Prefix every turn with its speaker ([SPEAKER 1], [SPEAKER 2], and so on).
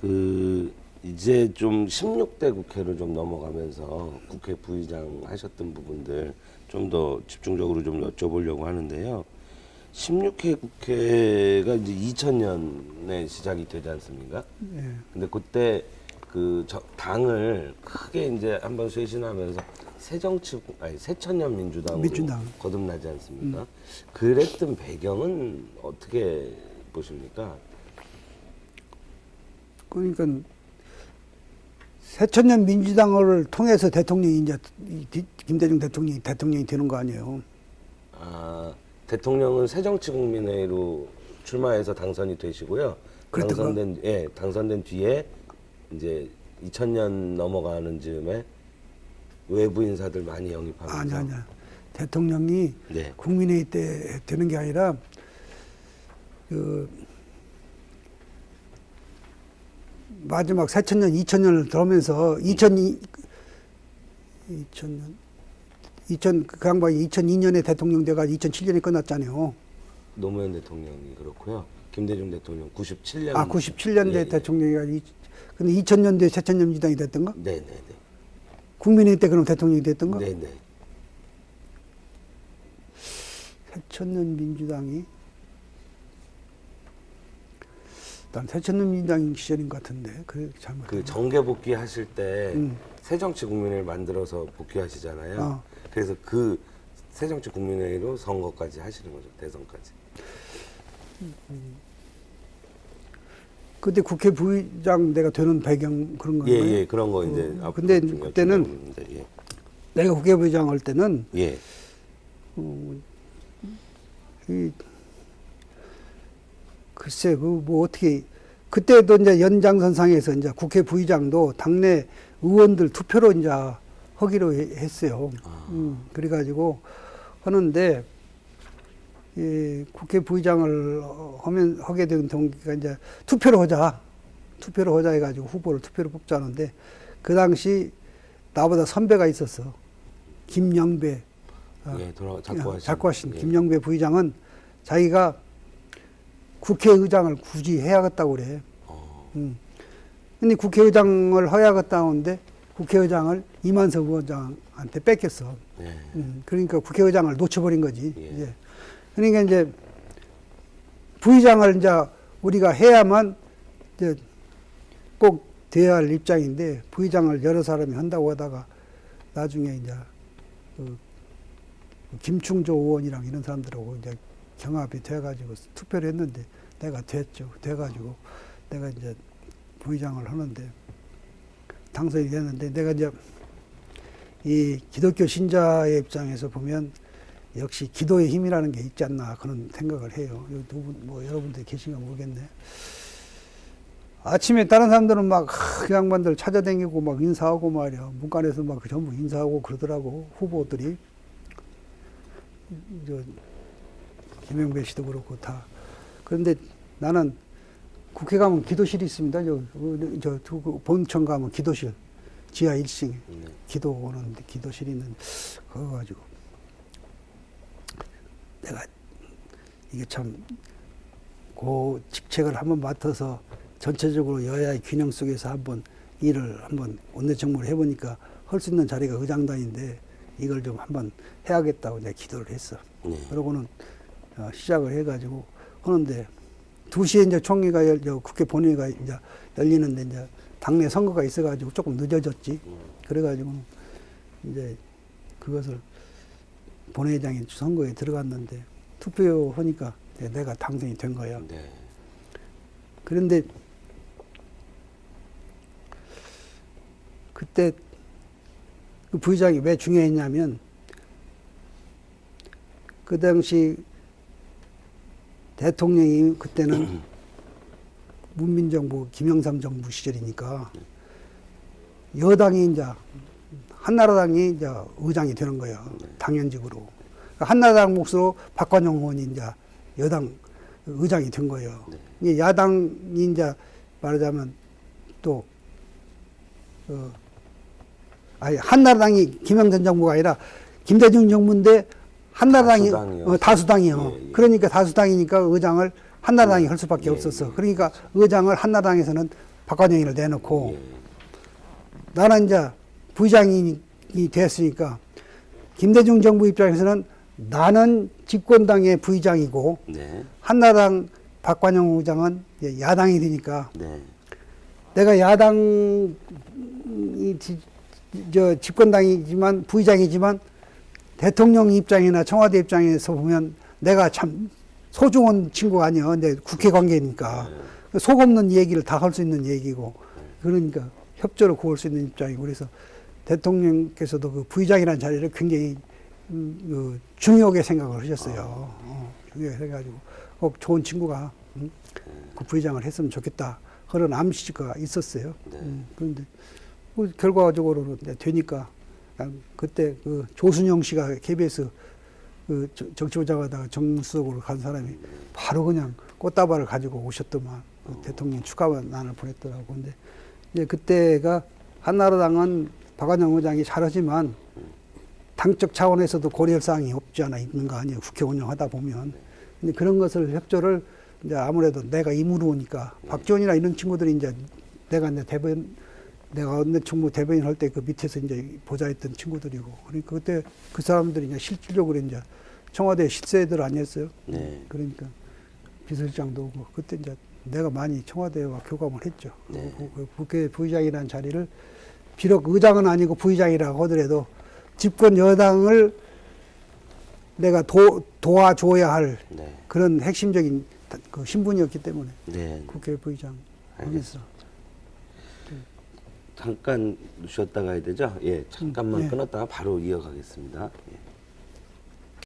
[SPEAKER 1] 그 이제 좀 16대 국회로 좀 넘어가면서 국회 부의장 하셨던 부분들 좀 더 집중적으로 좀 여쭤보려고 하는데요. 16회 국회가 이제 2000년에 시작이 되지 않습니까?
[SPEAKER 2] 예.
[SPEAKER 1] 근데 그때 그 저- 당을 크게 이제 한번 쇄신하면서 새정치 아니 새천년 민주당으로
[SPEAKER 2] 민주당.
[SPEAKER 1] 거듭나지 않습니까? 그랬던 배경은 어떻게 보십니까?
[SPEAKER 2] 그러니까 새천년 민주당을 통해서 대통령이 이제 김대중 대통령이 대통령이 되는 거 아니에요.
[SPEAKER 1] 아, 대통령은 새정치국민회의로 출마해서 당선이 되시고요.
[SPEAKER 2] 그랬던 거?
[SPEAKER 1] 당선된 예, 당선된 뒤에 이제 2000년 넘어가는 즈음에 외부 인사들 많이 영입하면서
[SPEAKER 2] 아니 아니야. 대통령이
[SPEAKER 1] 네.
[SPEAKER 2] 국민회의 때 되는 게 아니라 그 마지막 새천년, 이천년을 들어오면서 이천이 이천년 이천 그 양반이 2002년에 대통령 돼가 2007년에 끝났잖아요.
[SPEAKER 1] 노무현 대통령이 그렇고요. 김대중 대통령 97년
[SPEAKER 2] 아, 97년대
[SPEAKER 1] 예, 예.
[SPEAKER 2] 대통령이가 이, 근데 2000년대 새천년 민주당이 됐던가?
[SPEAKER 1] 네, 네,
[SPEAKER 2] 국민회의 때 그럼 대통령이
[SPEAKER 1] 네.
[SPEAKER 2] 됐던가?
[SPEAKER 1] 네, 네.
[SPEAKER 2] 새천년 민주당이 난 새천년 민주당 시절인 것 같은데 그 잘못.
[SPEAKER 1] 그 정계 복귀 하실 때
[SPEAKER 2] 음.
[SPEAKER 1] 새정치 국민회를 만들어서 복귀하시잖아요.
[SPEAKER 2] 어.
[SPEAKER 1] 그래서 그 새정치 국민회의로 선거까지 하시는 거죠. 대선까지.
[SPEAKER 2] 그때 국회 부의장 내가 되는 배경 그런
[SPEAKER 1] 예,
[SPEAKER 2] 건가요?
[SPEAKER 1] 예, 그런 거 이제
[SPEAKER 2] 어, 근데
[SPEAKER 1] 좀
[SPEAKER 2] 그때는
[SPEAKER 1] 예.
[SPEAKER 2] 내가 국회 부의장 할 때는
[SPEAKER 1] 예.
[SPEAKER 2] 어, 이 글쎄 그 뭐 어떻게 그때도 이제 연장선상에서 이제 국회 부의장도 당내 의원들 투표로 이제 하기로 해- 했어요.
[SPEAKER 1] 아.
[SPEAKER 2] 음, 그래가지고 하는데 이 국회 부의장을 하면 하게 된 동기가 이제 투표로 하자, 투표로 하자 해가지고 후보를 투표로 뽑자는데 그 당시 나보다 선배가 있었어. 김영배 어,
[SPEAKER 1] 예, 돌아 자꾸 하신.
[SPEAKER 2] 자꾸 하신
[SPEAKER 1] 예.
[SPEAKER 2] 김영배 부의장은 자기가 국회의장을 굳이 해야겠다고 그래.
[SPEAKER 1] 어,
[SPEAKER 2] 음. 근데 국회의장을 해야겠다 하는데 국회의장을 이만석 의원장한테 뺏겼어.
[SPEAKER 1] 예.
[SPEAKER 2] 음. 그러니까 국회의장을 놓쳐버린 거지.
[SPEAKER 1] 예.
[SPEAKER 2] 이제. 그러니까 이제 부의장을 이제 우리가 해야만 이제 꼭 돼야 할 입장인데 부의장을 여러 사람이 한다고 하다가 나중에 이제 그 김충조 의원이랑 이런 사람들하고 이제 경합이 돼가지고 투표를 했는데 내가 됐죠. 돼가지고 내가 이제 부의장을 하는데 당선이 됐는데 내가 이제 이 기독교 신자의 입장에서 보면 역시 기도의 힘이라는 게 있지 않나 그런 생각을 해요. 여기 누구 뭐 여러분들 계신가 모르겠네. 아침에 다른 사람들은 막그 양반들 찾아다니고 막 인사하고 말이야. 문간에서 막 전부 인사하고 그러더라고 후보들이. 저 김영배 씨도 그렇고 다. 그런데 나는 국회 가면 기도실이 있습니다. 저, 어, 저, 두- 그 본청 가면 기도실. 지하 1층에.
[SPEAKER 1] 네.
[SPEAKER 2] 기도하는 기도실이 있는데, 그거 가지고. 내가 이게 참, 그 직책을 한번 맡아서 전체적으로 여야의 균형 속에서 한번 일을 한번 원내 정무를 해보니까 할 수 있는 자리가 의장단인데 이걸 좀 한번 해야겠다고 내가 기도를 했어.
[SPEAKER 1] 네.
[SPEAKER 2] 그러고는 어, 시작을 해가지고 하는데 2시에 이제 총회가 열, 저 국회 본회의가 이제 열리는데 이제 당내 선거가 있어가지고 조금 늦어졌지. 그래가지고 이제 그것을 본회의장에 선거에 들어갔는데 투표하니까 내가 당선이 된 거야.
[SPEAKER 1] 네.
[SPEAKER 2] 그런데 그때 그 부의장이 왜 중요했냐면 그 당시 대통령이 그때는 문민정부 김영삼 정부 시절이니까 여당이 이제 한나라당이 이제 의장이 되는 거예요. 당연직으로. 그러니까 한나라당 몫으로 박관영 의원이 이제 여당 의장이 된 거예요. 이게 야당이 이제 말하자면 또 어, 아니 한나라당이 김영선 정부가 아니라 김대중 정부인데 한나라당이
[SPEAKER 1] 다수당이요.
[SPEAKER 2] 어, 다수당이요.
[SPEAKER 1] 예, 예.
[SPEAKER 2] 그러니까 다수당이니까 의장을 한나라당이 할 수밖에
[SPEAKER 1] 예,
[SPEAKER 2] 없었어.
[SPEAKER 1] 예.
[SPEAKER 2] 그러니까 의장을 한나라당에서는 박관영이를 내놓고
[SPEAKER 1] 예.
[SPEAKER 2] 나는 이제 부의장이 됐으니까 김대중 정부 입장에서는 나는 집권당의 부의장이고
[SPEAKER 1] 네.
[SPEAKER 2] 한나라당 박관영 의장은 이제 야당이 되니까
[SPEAKER 1] 네.
[SPEAKER 2] 내가 야당 이 지- 저 집권당이지만 부의장이지만 대통령 입장이나 청와대 입장에서 보면 내가 참 소중한 친구가 아니야. 근데 국회 관계니까 속 없는 얘기를 다 할 수 있는 얘기고 그러니까 협조를 구할 수 있는 입장이고 그래서 대통령께서도 그 부의장이라는 자리를 굉장히 음, 그 중요하게 생각을 하셨어요. 어, 중요하게 생각가지고 꼭 좋은 친구가 음, 그 부의장을 했으면 좋겠다 그런 암시가 있었어요.
[SPEAKER 1] 네.
[SPEAKER 2] 음, 그런데 그 결과적으로는 되니까 난 그때 그 조순영 씨가 KBS 그 정- 정치부장하다가 정수석으로 간 사람이 바로 그냥 꽃다발을 가지고 오셨더만 그 대통령 축하만을 보냈더라고. 근데 이제 그때가 한나라당은 박완영 의장이 잘하지만 당적 차원에서도 고려할 사항이 없지 않아 있는 거 아니에요. 국회 운영하다 보면. 근데 그런 것을 협조를 이제 아무래도 내가 임으로 오니까 박지원이나 이런 친구들이 이제 내가 이제 대변 내가 어느 정부 대변인 할 때 그 밑에서 이제 보좌했던 친구들이고 그러니까 그때 그 사람들이 이제 실질적으로 이제 청와대 실세들 아니었어요.
[SPEAKER 1] 네.
[SPEAKER 2] 그러니까 비서실장도 오고 그때 이제 내가 많이 청와대와 교감을 했죠.
[SPEAKER 1] 네.
[SPEAKER 2] 그- 그 국회 부의장이라는 자리를 비록 의장은 아니고 부의장이라고 하더라도 집권 여당을 내가 도, 도와줘야 할
[SPEAKER 1] 네.
[SPEAKER 2] 그런 핵심적인 다- 그 신분이었기 때문에
[SPEAKER 1] 네.
[SPEAKER 2] 국회 부의장 하면서
[SPEAKER 1] 잠깐 쉬었다 가야 되죠? 예, 잠깐만
[SPEAKER 2] 음, 예.
[SPEAKER 1] 끊었다가 바로 이어가겠습니다. 예.